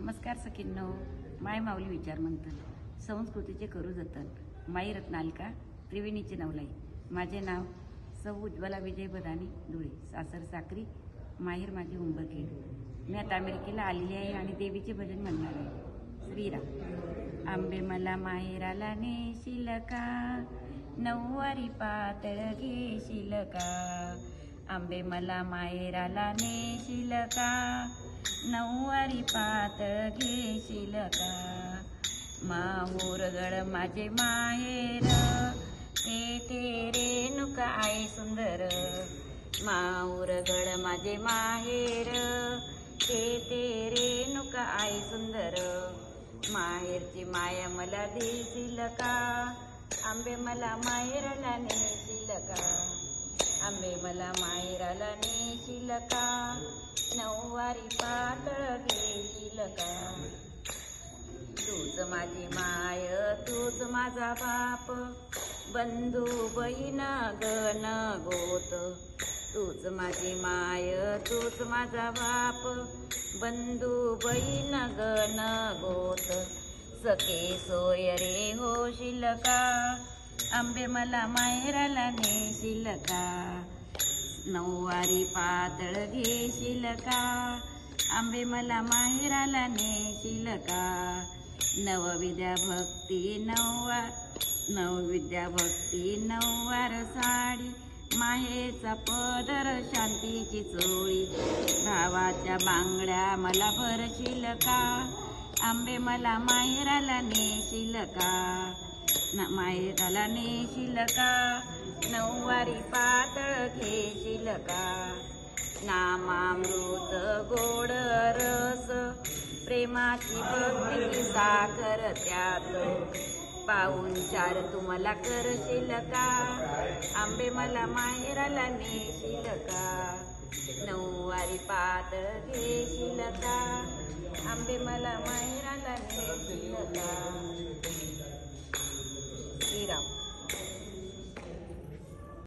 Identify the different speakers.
Speaker 1: नमस्कार सखींनो माय माऊली विचार मंथन संस्कृतीचे करू जतन माई रत्नालिका त्रिवेणीचे नवलाई. माझे नाव सौ उज्ज्वला विजय बदानी धुळे सासर साक्री माहेर माझे उंबरखेड. मी आता अमेरिकेला आलेली आहे आणि देवीचे भजन म्हणणार आहे. श्रीराम. आंबे मला माहेराला नेशील का? नऊवारी पातळ घेशील का? आंबे मला माहेराला नेशील का? नऊवारी पात घेशील का? माहूरगड माझे माहेर. ते ते रेणुका आहे सुंदर. माहूरगड माझे माहेर. ते ते रेणुका आहे सुंदर. माहेरची माया मला देशील का? आंबे मला माहेराला नेशील का? आंबे मला माहेराला नेशील का? नऊवारी पातळ घेशील का? तूच माझी माय तूच माझा बाप बंधू बहीण गण गोत. तूच माझी माय तूच माझा बाप बंधू बहीण गण गोत. सखे सोयरे होशील का? आंबे मला माहेराला नेशील का? नऊवारी पातळ घेशील का? आंबे मला माहेराला नेशील का? नवविद्या भक्ती नववार नवविद्या भक्ती नऊवार साडी माहेचा पदर शांतीची चोळी. भावाच्या बांगड्या मला भरशील का? आंबे मला माहेराला नेशील का? माहेराला नेशील का? नऊवारी पातळ घेशील का? नामामृत गोड रस प्रेमाची भक्ती साखर त्यात. पाहून चार तुम्हाला करशील का? आंबे मला माहेराला नेशील का? नऊवारी पातळ घेशील का?